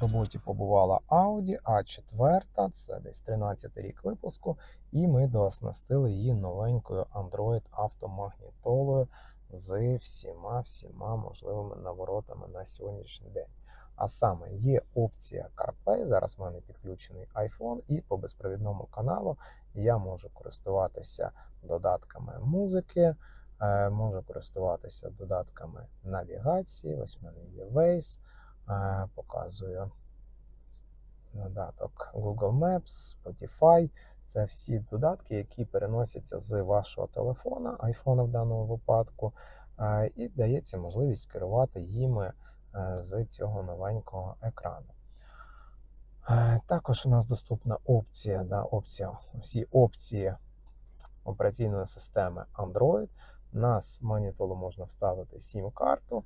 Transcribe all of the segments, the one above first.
роботі побувала Audi A4, це десь 13 рік випуску, і ми дооснастили її новенькою Android автомагнітолою з всіма всіма можливими наворотами на сьогоднішній день. А саме є опція CarPlay. Зараз в мене підключений iPhone, і по безпровідному каналу я можу користуватися додатками музики, е, можу користуватися додатками навігації. Ось в мене є Waze, показую додаток Google Maps, Spotify. Це всі додатки, які переносяться з вашого телефона, iPhone в даному випадку, е, і дається можливість керувати їми е, з цього новенького екрану. Е, Також у нас доступна опція, да, опція, всі опції операційної системи Android. У нас в монітолу можна вставити SIM-карту.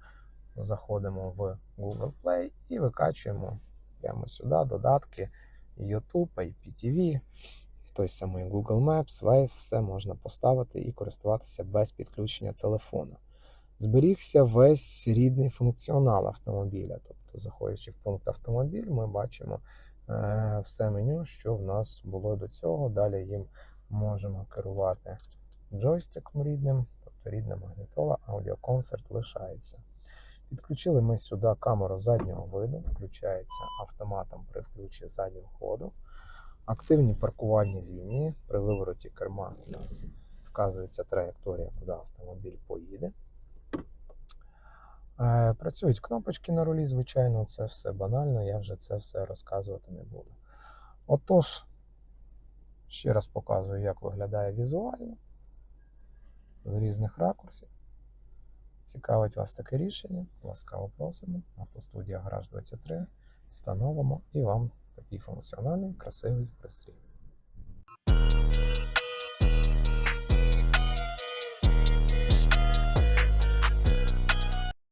Заходимо в Google Play і викачуємо прямо сюди додатки YouTube, IPTV, той самий Google Maps, Waze, все можна поставити і користуватися без підключення телефона. Зберігся весь рідний функціонал автомобіля. Тобто, заходячи в пункт автомобіль, ми бачимо е, все меню, що в нас було до цього. Далі їм можемо керувати джойстиком рідним, тобто рідна магнітола, аудіоконцерт лишається. Підключили ми сюди камеру заднього виду, включається автоматом при включенні заднього ходу. Активні паркувальні лінії. При вивороті керма у нас вказується траєкторія, куди автомобіль поїде. Е, Працюють кнопочки на рулі, звичайно, це все банально, я вже це все розказувати не буду. Отож, ще раз показую, як виглядає візуально з різних ракурсів. Цікавить вас таке рішення? Ласкаво просимо. Автостудія Гараж 23. Встановимо і вам такий функціональний красивий пристрій.